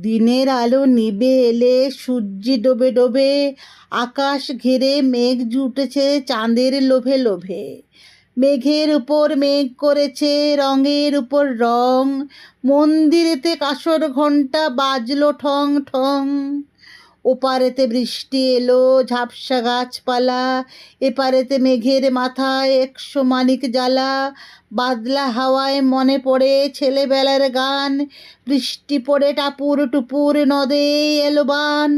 দিনের আলো নিবে এলে সূর্যি ডোবে ডোবে, আকাশ ঘিরে মেঘ জুটেছে চাঁদের লোভে লোভে। মেঘের উপর মেঘ করেছে রঙের উপর রং, মন্দিরেতে কাসর ঘণ্টা বাজলো ঠং ঠং। ওপারেতে বৃষ্টি এলো, ঝাপসা গাছপালা, এপারেতে মেঘের মাথায় একশো মানিক জ্বালা, বাদলা হাওয়ায় মনে পড়ে ছেলেবেলার গান, বৃষ্টি পড়ে টাপুর টুপুর নদে এলো বান,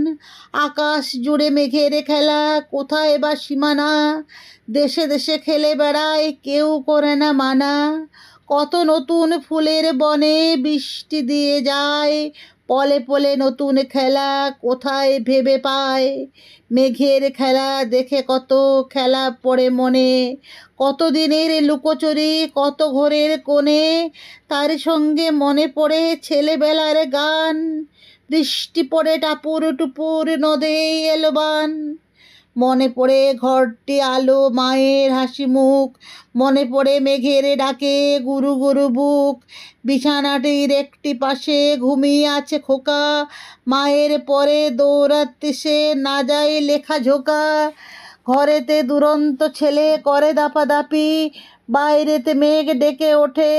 আকাশ জুড়ে মেঘের খেলা, কোথায় বা সীমানা, দেশে দেশে খেলে বেড়ায় কেউ করে না মানা কত নতুন ফুলের বনে বৃষ্টি দিয়ে যায়। পলে পলে নতুন খেলা কোথায় ভেবে পায়। মেঘের খেলা দেখে কত খেলা পড়ে মনে। কত দিনের লুকোচুরি, কত ঘোরের কোণে। তার সঙ্গে মনে পড়ে ছেলেবেলার গান। বৃষ্টি পড়ে টাপুর টুপুর নদে এলো বান। মনে পড়ে ঘরটি আলো, মায়ের হাসি মুখ। মনে পড়ে মেঘের ডাকে গুরু গুরু বুক। বিছানাটির একটি পাশে ঘুমিয়ে আছে খোকা। মায়ের পরে দৌড়াতে সে না যায় লেখা ঝোকা। ঘরেতে দুরন্ত ছেলে করে দাপাদাপি। বাইরেতে মেঘ ডেকে ওঠে।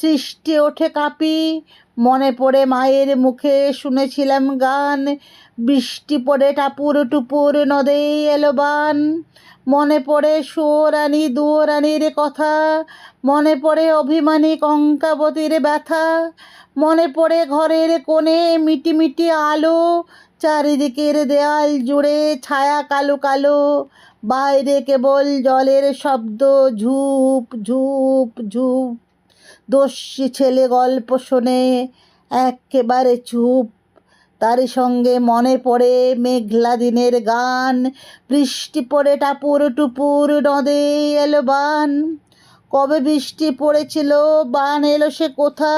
সৃষ্টি ওঠে কাঁপি। মনে পড়ে মায়ের মুখে শুনেছিলাম গান। বৃষ্টি পড়ে টাপুর টুপুর নদে এলো বান। মনে পড়ে সুয়োরানি দুয়োরানির কথা। মনে পড়ে অভিমানী কঙ্কাবতীর ব্যথা। মনে পড়ে ঘরের কোণে মিটিমিটি আলো। চারিদিকের দেয়াল জুড়ে ছায়া কালো কালো। বাইরে কেবল জলের শব্দ, ঝুপ ঝুপ ঝুপ। দস্যি ছেলে গল্প শোনে, একেবারে চুপ। তার সঙ্গে মনে পড়ে মেঘলা দিনের গান। বৃষ্টি পড়ে টাপুর টুপুর নদে এলো বান। কবে বৃষ্টি পড়েছিল? বান এলো সে কোথা?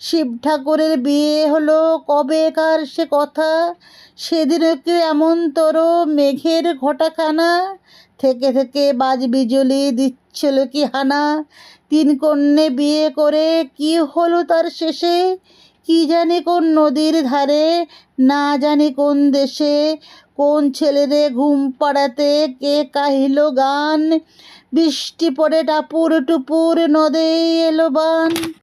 শিব ঠাকুরের বিয়ে হলো কবেকার সে কথা? সেদিনও কি এমন তোর মেঘের ঘটাখানা? থেকে থেকে বাজ বিজলি দিচ্ছিল কি হানা? তিন কন্যে বিয়ে করে কি হলো তার শেষে? কি জানি কোন নদীর ধারে, না জানি কোন দেশে? কোন ছেলেরে ঘুম পাড়াতে কে কাহিল গান? বৃষ্টি পড়ে টাপুর টুপুর নদে এলো বান।